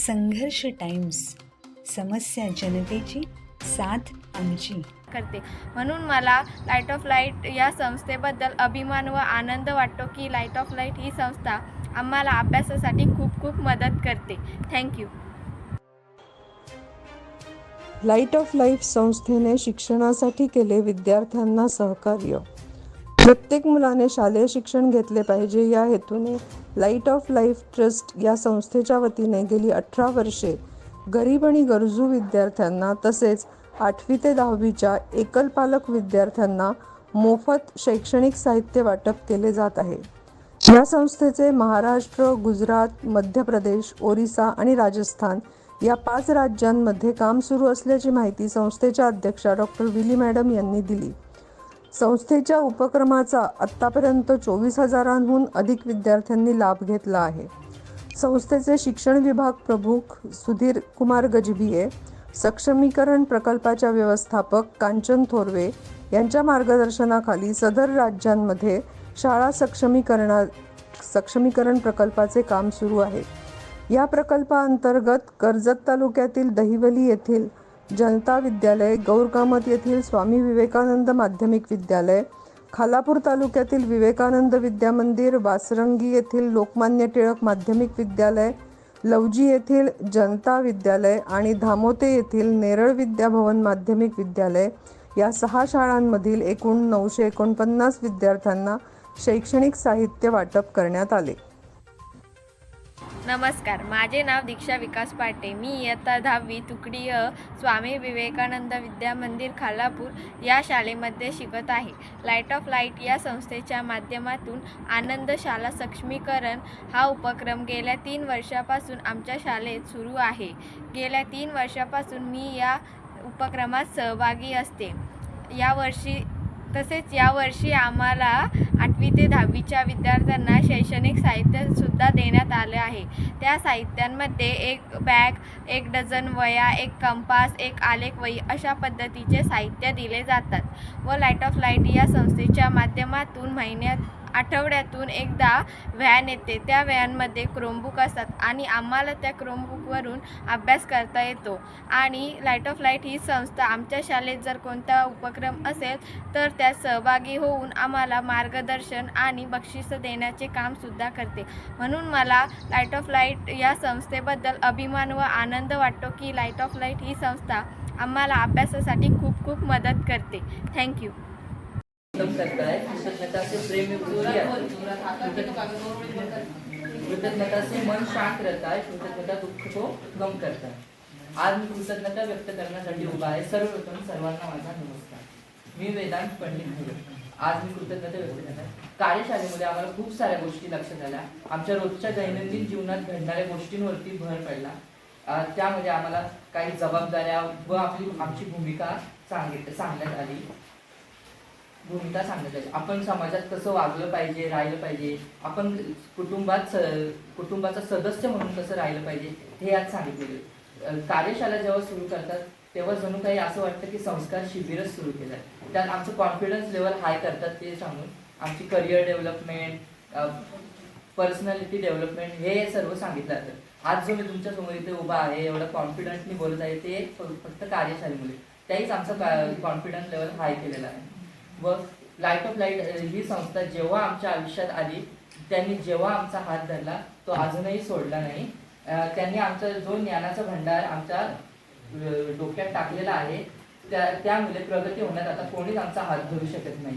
संघर्ष टाइम्स समस्या जनतेची साथ आमची. करते. म्हणून मला लाइट ऑफ लाइट या संस्थेबद्दल अभिमान व आनंद वाटतो की लाइट ऑफ लाइट ही संस्था आम्हाला अभ्यासासाठी खूप खूप मदत करते. थँक्यू लाइट ऑफ लाईफ संस्थेने शिक्षणासाठी केले विद्यार्थ्यांना सहकार्य. प्रत्येक मुलाने शालेय शिक्षण घेतले पाहिजे या हेतूने लाइट ऑफ लाईफ ट्रस्ट या संस्थेच्या वतीने गेली अठरा वर्षे गरीब आणि गरजू विद्यार्थ्यांना तसेच आठवी ते दहावीच्या एकल पालक विद्यार्थ्यांना मोफत शैक्षणिक साहित्य वाटप केले जात आहे. या संस्थेचे महाराष्ट्र गुजरात मध्य प्रदेश ओरिसा आणि राजस्थान या पाच राज्यांमध्ये काम सुरू असल्याची माहिती संस्थेच्या अध्यक्षा डॉक्टर विली मॅडम यांनी दिली. संस्थेच्या उपक्रमाचा आत्तापर्यंत चोवीस हजारांहून अधिक विद्यार्थ्यांनी लाभ घेतला आहे. संस्थेचे शिक्षण विभाग प्रमुख सुधीर कुमार गजबिये सक्षमीकरण प्रकल्पाच्या व्यवस्थापक कांचन थोरवे यांच्या मार्गदर्शनाखाली सदर राज्यांमध्ये शाळा सक्षमीकरणा सक्षमीकरण प्रकल्पाचे काम सुरू आहे. या प्रकल्पाअंतर्गत कर्जत तालुक्यातील दहिवली येथील जनता विद्यालय गौरकामत येथील स्वामी विवेकानंद माध्यमिक विद्यालय खालापूर तालुक्यातील विवेकानंद विद्यामंदिर वासरंगी येथील लोकमान्य टिळक माध्यमिक विद्यालय लवजी येथील जनता विद्यालय आणि धामोते येथील नेरळ विद्याभवन माध्यमिक विद्यालय या सहा शाळांमधील एकूण नऊशे एकोणपन्नास विद्यार्थ्यांना शैक्षणिक साहित्य वाटप करण्यात आले. नमस्कार माझे नाव दीक्षा विकास पाटे. मी इयत्ता दहावी तुकडी अ स्वामी विवेकानंद विद्या मंदिर खालापूर या शाळेमध्ये शिकत आहे. लाइट ऑफ लाइट या संस्थेच्या माध्यमातून आनंद शाला सक्षमीकरण हा उपक्रम गेल्या तीन वर्षापासून आमच्या शाळेत सुरू आहे. गेल्या तीन वर्षापासून मी या उपक्रमात सहभागी असते. यावर्षी तसेच यावर्षी आम्हाला आठवी ते दहावीच्या विद्यार्थ्यांना शैक्षणिक साहित्यसुद्धा देण्यात आले आहे. त्या साहित्यांमध्ये एक बॅग एक डझन वया एक कंपास एक आलेख वही अशा पद्धतीचे साहित्य दिले जातात व लाइट ऑफ लाइट या संस्थेच्या माध्यमातून महिन्यात आठवड्यातून एकदा व्हॅन येते. त्या व्हॅनमध्ये क्रोमबुक असतात आणि आम्हाला त्या क्रोमबुकवरून अभ्यास करता येतो. आणि लाइट ऑफ लाइट ही संस्था आमच्या शाळेत जर कोणता उपक्रम असेल तर त्यात सहभागी होऊन आम्हाला मार्गदर्शन आणि बक्षिसं देण्याचे कामसुद्धा करते. म्हणून मला लाइट ऑफ लाइट या संस्थेबद्दल अभिमान व आनंद वाटतो की लाइट ऑफ लाइट ही संस्था आम्हाला अभ्यासासाठी खूप खूप मदत करते. थँक्यू कृतज्ञताचे कृतज्ञता से प्रेम में कृतज्ञता से मन शांत रहता है कृतज्ञता दुःख को गम करता है आज मी कृतज्ञता व्यक्त करण्यासाठी उभा आहे. सर्वप्रथम सर्वांना माझा नमस्कार. मी वेदांत पंडित आज मी कृतज्ञता व्यक्त करणार कार्यशाळेमध्ये आम्हाला खूप साऱ्या गोष्टी लक्षात आल्या. आमच्या रोजच्या दैनंदिन जीवनात घडणाऱ्या गोष्टींवरती भर पडला. त्यामध्ये आम्हाला काही जबाबदाऱ्या व आपली आमची भूमिका सांगित सांगण्यात आली. भूमिका सांगत आली आपण समाजात कसं वागलं पाहिजे राहिलं पाहिजे आपण कुटुंबात स- कुटुंबाचा सदस्य म्हणून कसं राहिलं पाहिजे हे आज सांगितलेले कार्यशाळा जेव्हा सुरू करतात तेव्हा जणू काही असं वाटतं की संस्कार शिबिरच सुरू केलं आहे. त्यात आमचं कॉन्फिडन्स लेवल हाय करतात ते सांगून आमची करिअर डेव्हलपमेंट पर्सनॅलिटी डेव्हलपमेंट हे सर्व सांगितलं जातं. आज जो मी तुमच्यासमोर इथे उभा आहे एवढं कॉन्फिडन्सनी बोलत आहे ते फक्त कार्यशाळेमुळे. त्याहीच आमचा कॉन्फिडन्स लेवल हाय केलेला आहे. व लाइट ऑफ लाइट ही संस्था जेव्हा आमच्या आयुष्यात आली त्यांनी जेव्हा आमचा हात धरला तो अजूनही सोडला नाही. त्यांनी आमचा जो ज्ञानाचा भंडार आमच्या डोक्यात टाकलेला आहे त्या त्यामुळे प्रगती होण्यात आता कोणीच आमचा हात धरू शकत नाही